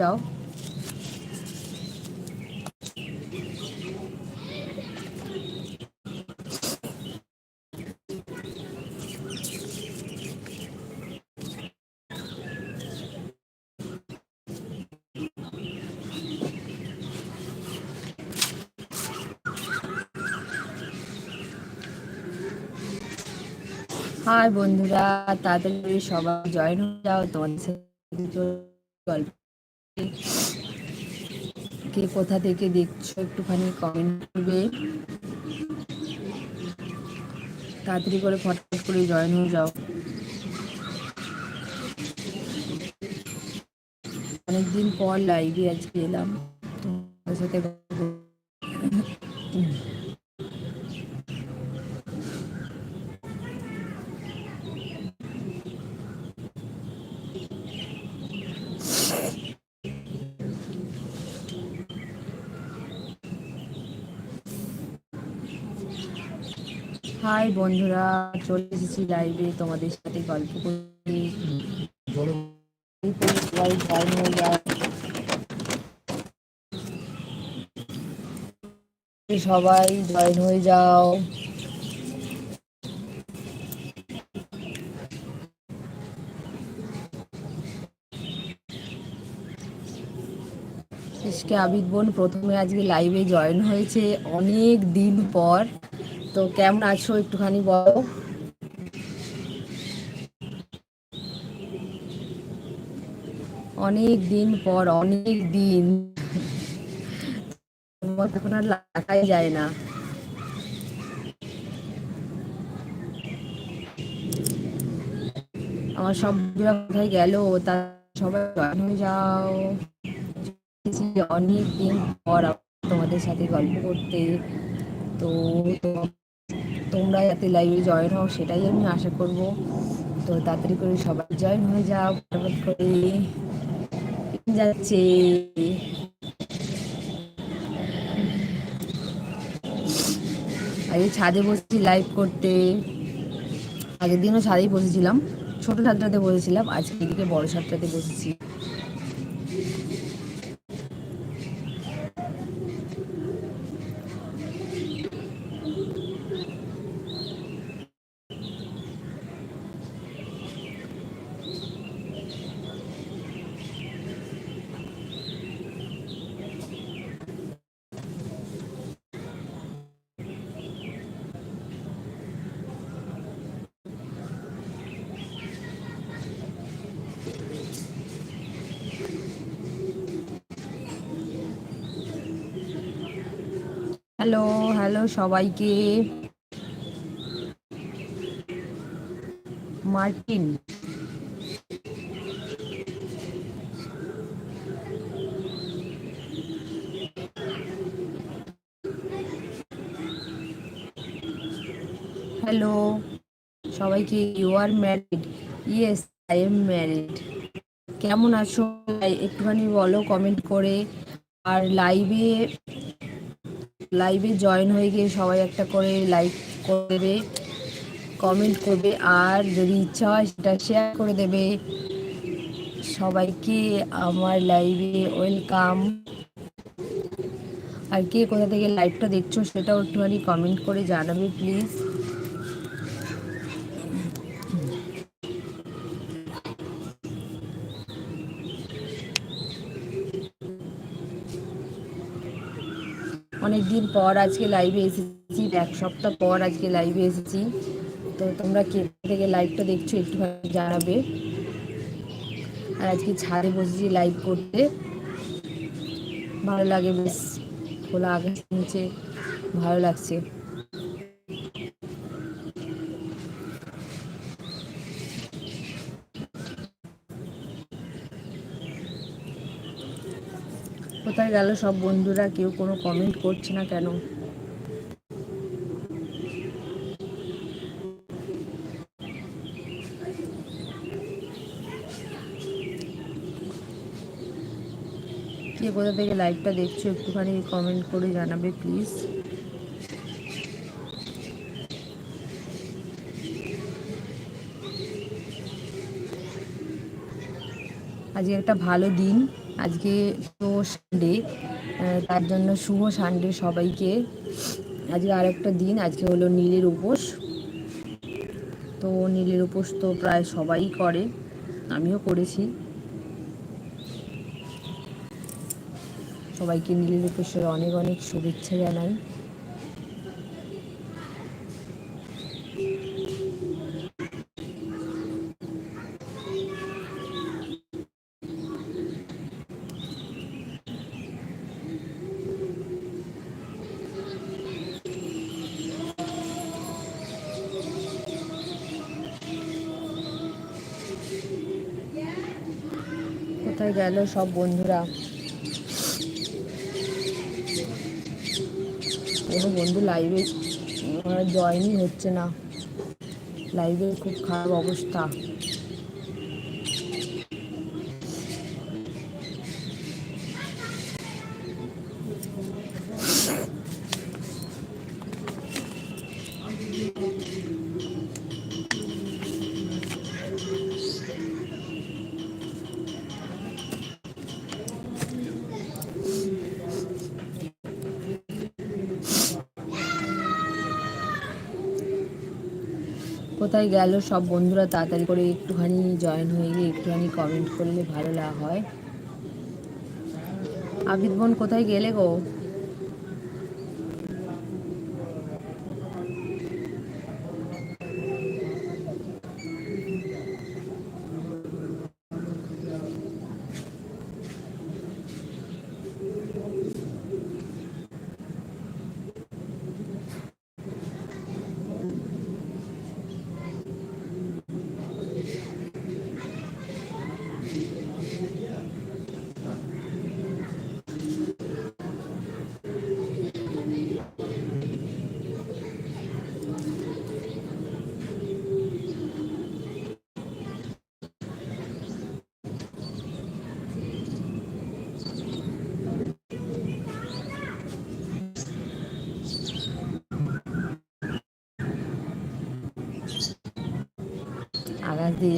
যাও। হাই বন্ধুরা তাড়াতাড়ি সবাই জয়েন হয়ে যাও। তোমাদের গল্প কে কোথা থেকে দেখছ একটুখানি কমেন্ট করবে। তাড়াতাড়ি করে ফটাফট করে জয়েন হয়ে যাও। অনেকদিন পর লাইভে আজকে এলাম। তোমার সাথে হাই বন্ধুরা, চলে এসেছি লাইভে তোমাদের সাথে গল্প করতে। সবাই জয়েন হয়ে যাও। আবিদ বোন প্রথমে আজকে লাইভে জয়েন হয়েছে অনেক দিন পর। তো কেমন আছো একটুখানি বলো? অনেক দিন পর, অনেক দিন। এখন আর লাগাই যায় না। আমার সব কোথায় গেল? তা সবাই জয়েন হয়ে যাও। অনেক দিন পর তোমাদের সাথে গল্প করতে। তো তোমরা যাতে লাইভে জয়েন হও, সেটাই আমি আশা করব। তো তাড়াতাড়ি করে সবাই জয়েন হয়ে যাও, ফটাফট করে। যাচ্ছে। আগে ছাদে বসেছি লাইভ করতে। আগের দিনও ছাদেই বসেছিলাম। ছোট ছাদটাতে বসেছিলাম, আজকে এদিকে বড় ছাদটাতে বসেছি। হ্যালো হ্যালো সবাইকে। মার্টিন হ্যালো, সবাইকে you are married yes I am married কেমন আছো? একটুখানি বলো কমেন্ট করে। আর লাইভে লাইভে জয়েন হয়ে গিয়ে সবাই একটা করে লাইক করবে কমেন্ট করবে, আর যদি ইচ্ছা হয় সেটা শেয়ার করে দেবে। সবাইকে আমার লাইভে ওয়েলকাম আর কে কোথা থেকে লাইভটা দেখছ সেটাও একটুখানি কমেন্ট করে জানাবে প্লিজ অনেকদিন পর আজকে লাইভে এসেছি, এক সপ্তাহ পর আজকে লাইভে এসেছি। তো তোমরা কে থেকে লাইভটা দেখছ একটু জানাবে। আর আজকে ছাদে বসেছি লাইভ করতে। ভালো লাগে, বেশ খোলা আকাশ নিচে ভালো লাগছে। কোথায় গেল সব বন্ধুরা? কেউ কোনো কমেন্ট করছে না কেন? কে কোথা থেকে লাইভটা দেখছ একটুখানি কমেন্ট করে জানাবে প্লিজ আজকে একটা ভালো দিন। আজকে তো সানডে তার জন্য শুভ সানডে সবাইকে। আজকে আর একটা দিন, আজকে হলো নীলের উপোস। তো নীলের উপোস তো প্রায় সবাই করে, আমিও করেছি। সবাইকে নীলের উপোসের অনেক অনেক শুভেচ্ছা জানাই। কোথায় গেল সব বন্ধুরা। কোনো বন্ধু লাইভে জয়েনই হচ্ছে না। লাইভের খুব খারাপ অবস্থা। কোথায় গেল, সব বন্ধুরা তাড়াতাড়ি করে একটুখানি জয়েন হয়ে গিয়ে একটুখানি কমেন্ট করলে ভালো লাগা হয়। আবিদ বোন কোথায় গেলে গো?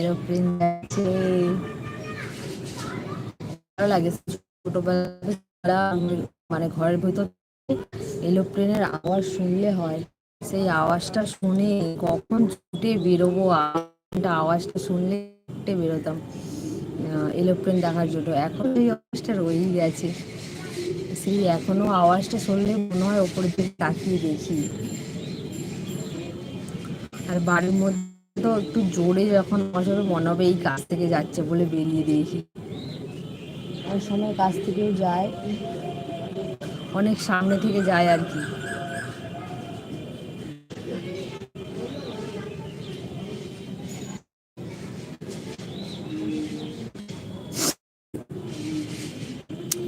এরোপ্লেন যাচ্ছে ভালো লাগে। ছোটবেলা মানে ঘরের ভিতর এরোপ্লেনের আওয়াজ শুনলে হয়, সেই আওয়াজটা শুনে কখন ছুটে বেরোবো, আওয়াজটা শুনলে ছুটে বেরোতাম এরোপ্লেন দেখার জন্য। এখন এই আওয়াজটা রয়েই গেছে। সেই এখনও আওয়াজটা শুনলে মনে হয় ওপরের দিকে তাকিয়ে দেখি। আর বাড়ির মধ্যে তো একটু জোরে যখন বসাবে মনে হবে এই কাজ থেকে যাচ্ছে বলে বেরিয়ে দিয়েছি ওই সময় কাছ থেকেও যায়, অনেক সামনে থেকে যায় আর কি।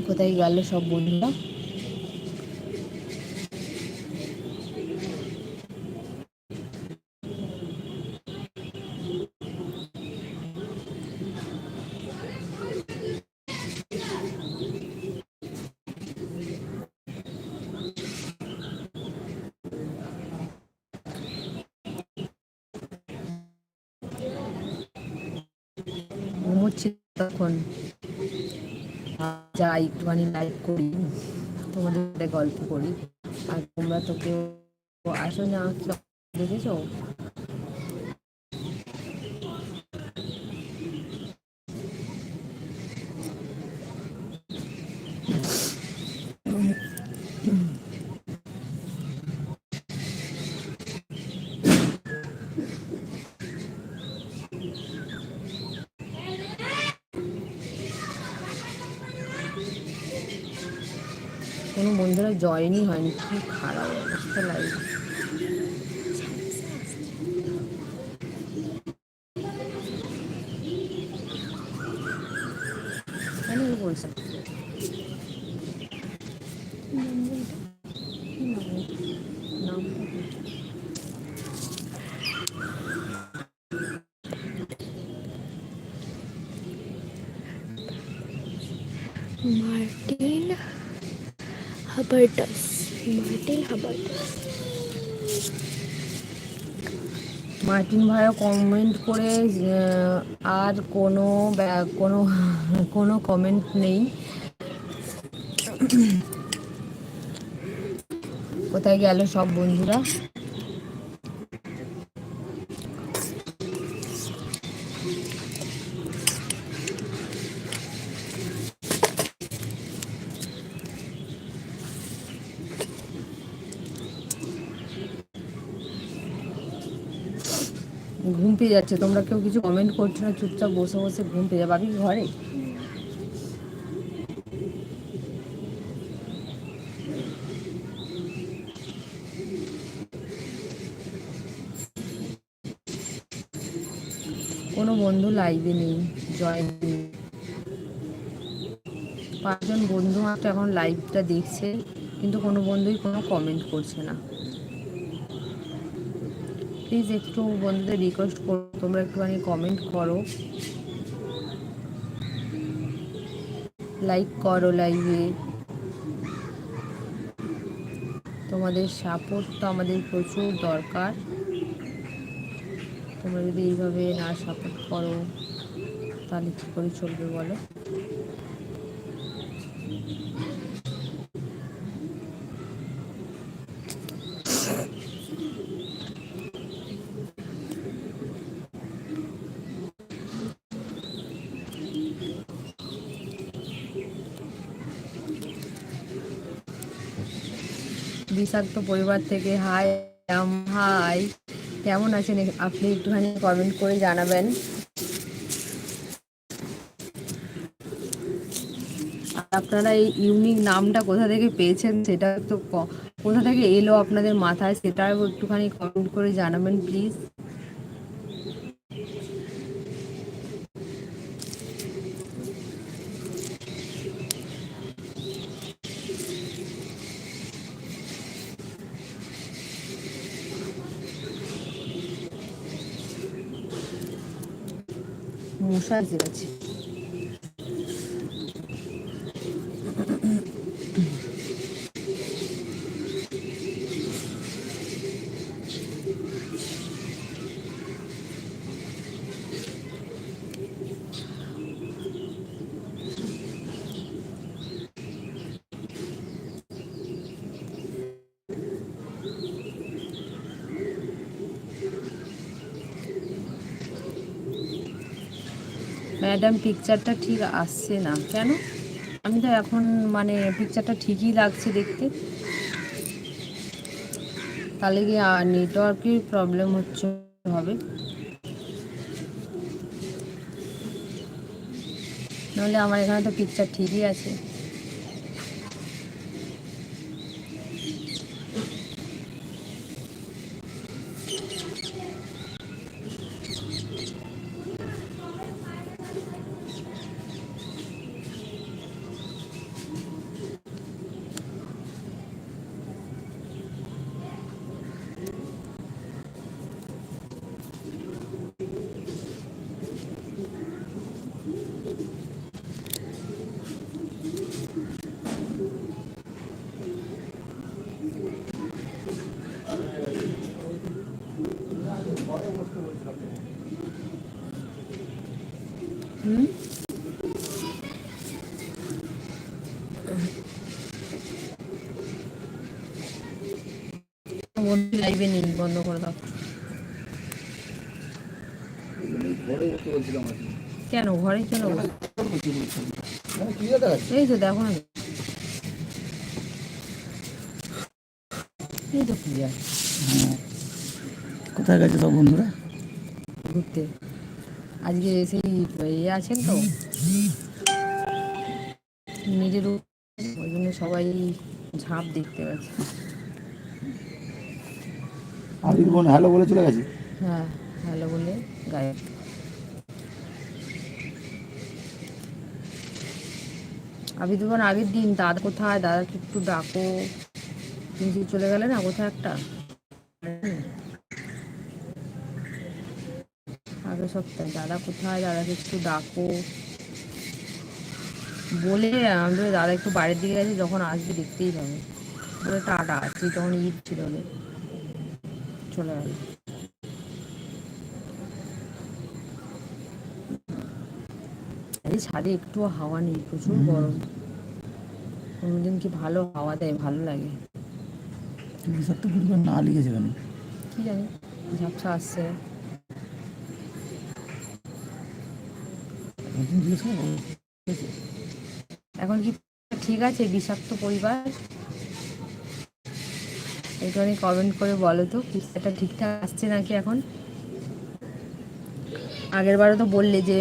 কোথায় গেল সব বন্ধুরা? তখন যা একটুখানি লাইক করি, তোমাদের সাথে গল্প করি। আর তোমরা তো কেউ আসো না, দেখেছ কোনো বন্ধুরা জয়েনই হয়নি কি খারাপ অবস্থা লাগে বলছে। মার্টিন মার্টিন হাবার্টাস মার্টিন ভাইয়া কমেন্ট করে আর কোনো কোনো কোনো কমেন্ট নেই। কোথায় গেল সব বন্ধুরা? ঘুম পেয়ে যাচ্ছে। তোমরা কেউ কিছু কমেন্ট করছ না, চুপচাপ বসে বসে ঘুম পেয়ে যাবে। আমি ঘরে? কোনো বন্ধু লাইভে নেই জয়েন পাঁচজন বন্ধু মাত্র এখন লাইভটা দেখছে, কিন্তু কোনো বন্ধুই কোনো কমেন্ট করছে না। প্লিজ একটু বন্ধুদের রিকোয়েস্ট করো, তোমরা একটুখানি কমেন্ট করো। লাইক করো লাইভে তোমাদের সাপোর্ট তো আমাদের প্রচুর দরকার। তোমরা যদি এইভাবে না সাপোর্ট করো, তাহলে কী করে চলবে বলো? বিষাক্ত পরিবার থেকে হাই হাই। কেমন আছেন আপনি একটুখানি কমেন্ট করে জানাবেন। আপনারা এই ইউনিক নামটা কোথা থেকে পেয়েছেন সেটা তো কোথা থেকে এলো আপনাদের মাথায় সেটাও একটুখানি কমেন্ট করে জানাবেন প্লিজ মশা এসে ম্যাডাম পিকচারটা ঠিক আসছে না। কেন? আমি তো এখন মানে পিকচারটা ঠিকই লাগছে দেখতে। তাহলে কি নেটওয়ার্কের প্রবলেম হচ্ছে হবে? নাহলে আমার এখানে তো পিকচার ঠিকই আছে। কেন ঘরে কেন? এই তো দেখো না এই তো। কোথায় গেছে সব বন্ধুরা ঘুরতে। আজকে সেই ইয়ে আছেন তো? নিজের ওই জন্য সবাই ঝাঁপ দেখতে পাচ্ছে। আবির বোন হ্যালো বলে চলে গেছে? হ্যাঁ হ্যালো বলে গায়ে। আবি তোমার আগের দিন দাদা কোথায়? দাদাকে একটু ডাকো। যে চলে গেলে না কোথায় একটা? আগের সপ্তাহে দাদা কোথায়? দাদাকে একটু ডাকো। বলে আমাদের দাদা একটু বাইরের দিকে গেছে যখন আসবে দেখতেই পাবে। বলে টাটা আসছি তখন ঈদ ছিল। চলে গেল। এই ছাদে একটু হাওয়া নেই প্রচুর গরম। কোনোদিন কি ভালো হাওয়া দেয়? ভালো লাগে। বিষাক্ত না লিখেছে কেন? কি জানি ঝাপসা আসছে। এখন কি ঠিক আছে, বিষাক্ত পরিবার? একটুখানি কমেন্ট করে বলো তো পিকচারটা ঠিকঠাক আসছে নাকি এখন? আগের বারে তো বললে যে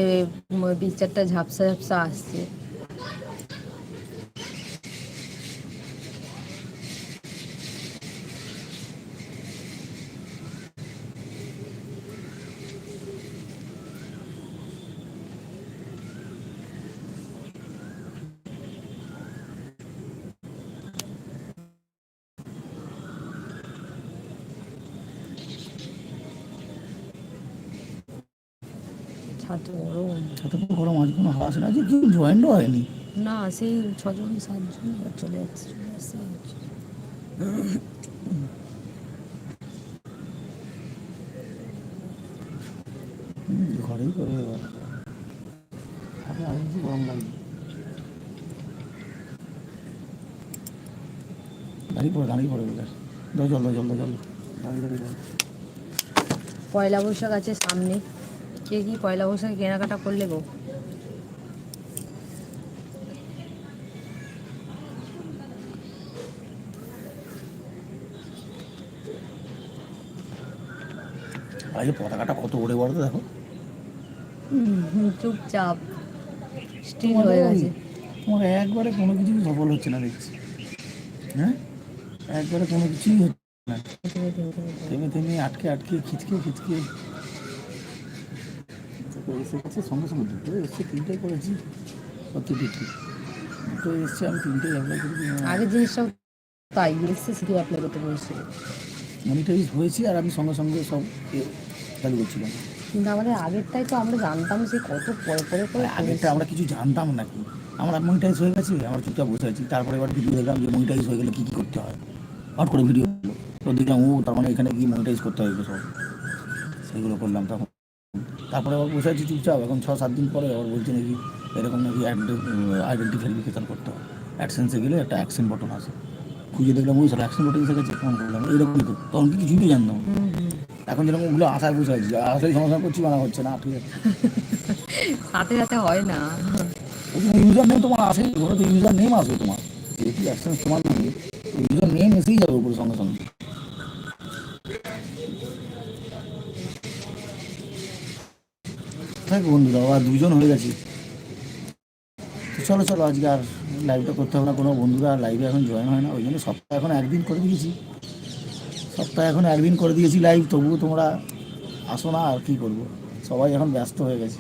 পিকচারটা ঝাপসা ঝাপসা আসছে। ছাত্র গরম ছাতা তো গরম আজ কোনো হাওয়া আসে না আজকে কেউ জয়েন্টও হয়নি। না সেই ছজন সাতজন চলে যাচ্ছে চলে আসছে। ঘরেই করে এবার গরম লাগবে দাঁড়িয়ে পড়ে দাঁড়িয়ে পড়ে বেকার জল পয়লা বৈশাখ আছে সামনে। কে কি পয়লা বৈশাখে কেনাকাটা করলে গো? পতাকাটা কত ওড়ে বড় দেখো। চুপচাপ। স্টিল হয়ে গেছে। তোমার একবারে কোনো কিছু সফল হচ্ছে না দেখছি। হ্যাঁ? একবারে কোনো কিছুই হচ্ছে না। থেমে থেমে আটকে আটকে খিচকে খিচকে। এসে গেছে সঙ্গে সঙ্গে দুটো এসছে তিনটে করেছি ঠিক। দুটো এসছে আমি তিনটেই অ্যাপ্লাই করেছি আগের জিনিসটাও তাই এসছে শুধু অ্যাপ্লাই করতে বলেছিল মনিটাইজ হয়েছে আর আমি সঙ্গে সঙ্গে সব চালু করছিলাম। কিন্তু আমাদের আগেরটাই তো আমরা জানতাম সে কত পরে পরে করে আগেরটা আমরা কিছু জানতাম নাকি আমরা মনিটাইজ হয়ে গেছে আমরা চুপচাপ বসে আছি। তারপরে এবার ভিডিও দেখলাম যে মনিটাইজ হয়ে গেলে কী কী করতে হয়। হট করে ভিডিও তো দেখলাম ও তার মানে এখানে কি মনিটাইজ করতে হবে সব। সেগুলো করলাম তখন। তারপরে আবার বসে আছি চুপচাপ। এখন ছ সাত দিন পরে আবার বলছে নাকি এরকম নাকি আইডেন্টি ভেরিফিকেশন করতে হয় অ্যাডসেন্সে গেলে একটা অ্যাকশন বটন আছে। খুঁজে দেখলাম ওই সব অ্যাকশন বটন এসে গেছে ফোন করলাম। এইরকমই তো তখন কি কিছুই জানতাম না। এখন যেরকম ওগুলো আশায় বসে আছি আশায় সমস্যা করছি মানা হচ্ছে না ঠিক আছে। সাথে সাথে হয় না। ইউজার নেম তোমার আসে ওটা তো ইউজার নেম আসবে তোমার। যেহেতু অ্যাকশন তোমার নাম ইউজার নেম এসেই যাবে উপরে সঙ্গে সঙ্গে। থাক বন্ধুরা আর দুজন হয়ে গেছি। তো চলো চলো আজকে আর লাইভটা করতে হবে না। কোনো বন্ধুরা আর লাইভে এখন জয়েন হয় না ওই জন্য সপ্তাহে এখন একদিন করে দিয়েছি। সপ্তাহে এখন একদিন করে দিয়েছি লাইভ তবুও তোমরা আসো না আর কি করব? সবাই এখন ব্যস্ত হয়ে গেছে।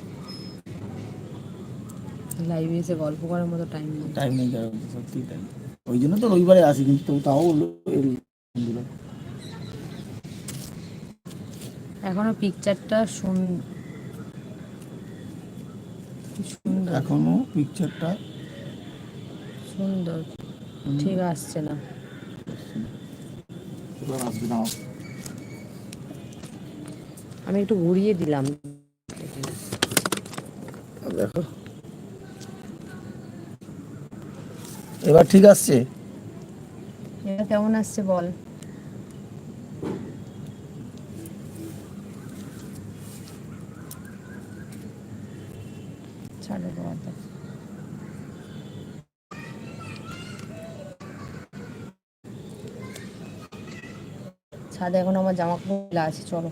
লাইভে এসে গল্প করার মতো টাইম নেই। টাইম নেই সত্যি টাইম ওই জন্য তো রবিবারে আসি কিন্তু তবু তাও এখনও পিকচারটা শুন কি সুন্দর। এখনও পিকচারটা সুন্দর। ঠিক আসছে না। আমি একটু ঘুরিয়ে দিলাম। দেখো। এবার ঠিক আসছে? কেমন আসছে বল? ছাদে এখন আমার জামা কাপড় আছে চলো।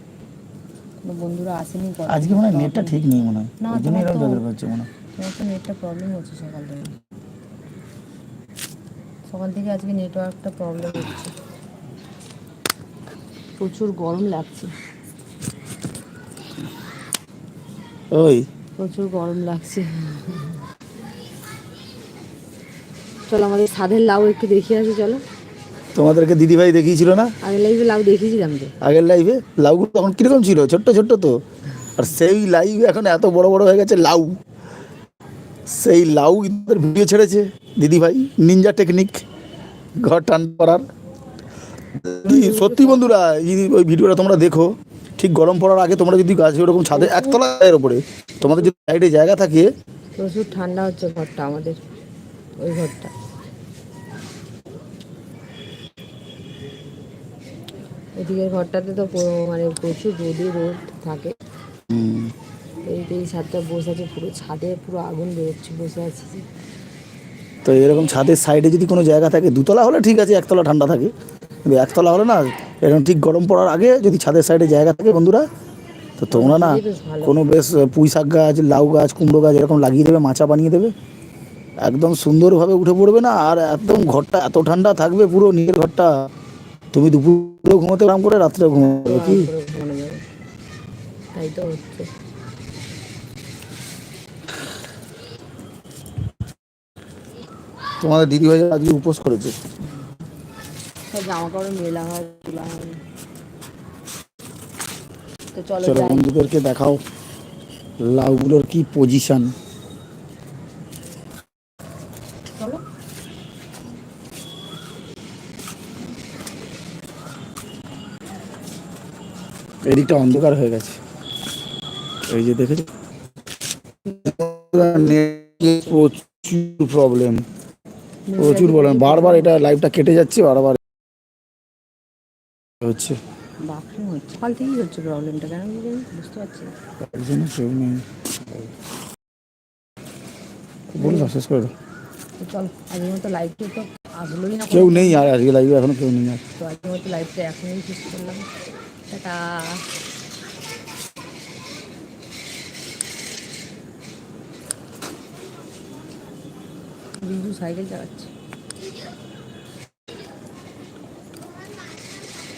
কোনো বন্ধুরা আসেনি আজকে মনে হয় নেটটা ঠিক নেই। মনে হয়। না, তোমার এরকম ব্যাপার মনে হয়। তোমার তো নেটটা প্রবলেম হচ্ছে সকাল থেকে সকাল থেকে আজকে নেটওয়ার্কটা প্রবলেম হচ্ছে। প্রচুর গরম লাগছে। ওই। প্রচুর গরম লাগছে। চলো আমাদের ছাদের লাউ একটু দেখিয়ে আসি চলো। তোমাদেরকে দিদিভাই দেখিয়েছিল না? আগের লাইভে লাউ দেখিয়েছিলাম তো। আগের লাইভে লাউগুলো তখন কীরকম ছিল? ছোট্ট ছোট্ট তো। আর সেই লাইভ এখন এত বড় বড় হয়ে গেছে লাউ। সেই লাউ ভিডিও ছেড়েছে দিদিভাই। নিনজা টেকনিক ঘর টান করার সত্যি বন্ধুরা ওই ভিডিওটা তোমরা দেখো ঠিক গরম পড়ার আগে তোমরা যদি গাছে ওরকম ছাদে একতলা এর উপরে তোমাদের যদি সাইডে জায়গা থাকে প্রচুর ঠান্ডা হচ্ছে ঘরটা আমাদের ওই ঘরটা। এদিকের ঘরটাতে তো মানে প্রচুর রোদে রোদ থাকে। এই এই ছাদটা বসে আছে পুরো ছাদে পুরো আগুন বেরোচ্ছে বসে আছে। তো এরকম ছাদের সাইডে যদি কোনো জায়গা থাকে দুতলা হলে ঠিক আছে একতলা ঠান্ডা থাকে। কিন্তু একতলা হলে না এরকম ঠিক গরম পড়ার আগে যদি ছাদের সাইডে জায়গা থাকে বন্ধুরা তো তোমরা না কোনো বেশ পুঁই শাক গাছ লাউ গাছ কুমড়ো গাছ এরকম লাগিয়ে দেবে মাচা বানিয়ে দেবে। একদম সুন্দরভাবে উঠে পড়বে না আর একদম ঘরটা এত ঠান্ডা থাকবে পুরো নিজের ঘরটা। তুমি দুপুরেও ঘুমোতে আরাম করে রাত্রেও ঘুমোবে কি? তাই তো হচ্ছে। তোমাদের দিদি ভাই আজকে উপোস করেছে। সব জামা কাপড় মেলা হয় তোলা হয়। চলো বন্ধুদেরকে দেখাও লাউগুলোর কি পজিশন চলো এদিকটা অন্ধকার হয়ে গেছে। এই যে দেখেছ? প্রচুর প্রবলেম প্রচুর প্রবলেম বারবার এটা লাইভটা কেটে যাচ্ছে বারবার হচ্ছে। সকাল থেকেই হচ্ছে প্রবলেমটা কেন বুঝতে পারছি না। তার জন্য কেউ নেই। বলে দাও শেষ করে দাও। তো আজকের মতো লাইভটা তো আসলোই না কেউ নেই আর আজকে লাইভে এখনও কেউ নেই আর। তো আজকের মতো লাইভটা এখনই শেষ করলাম। 짜다. 민주 사이길 잘았지.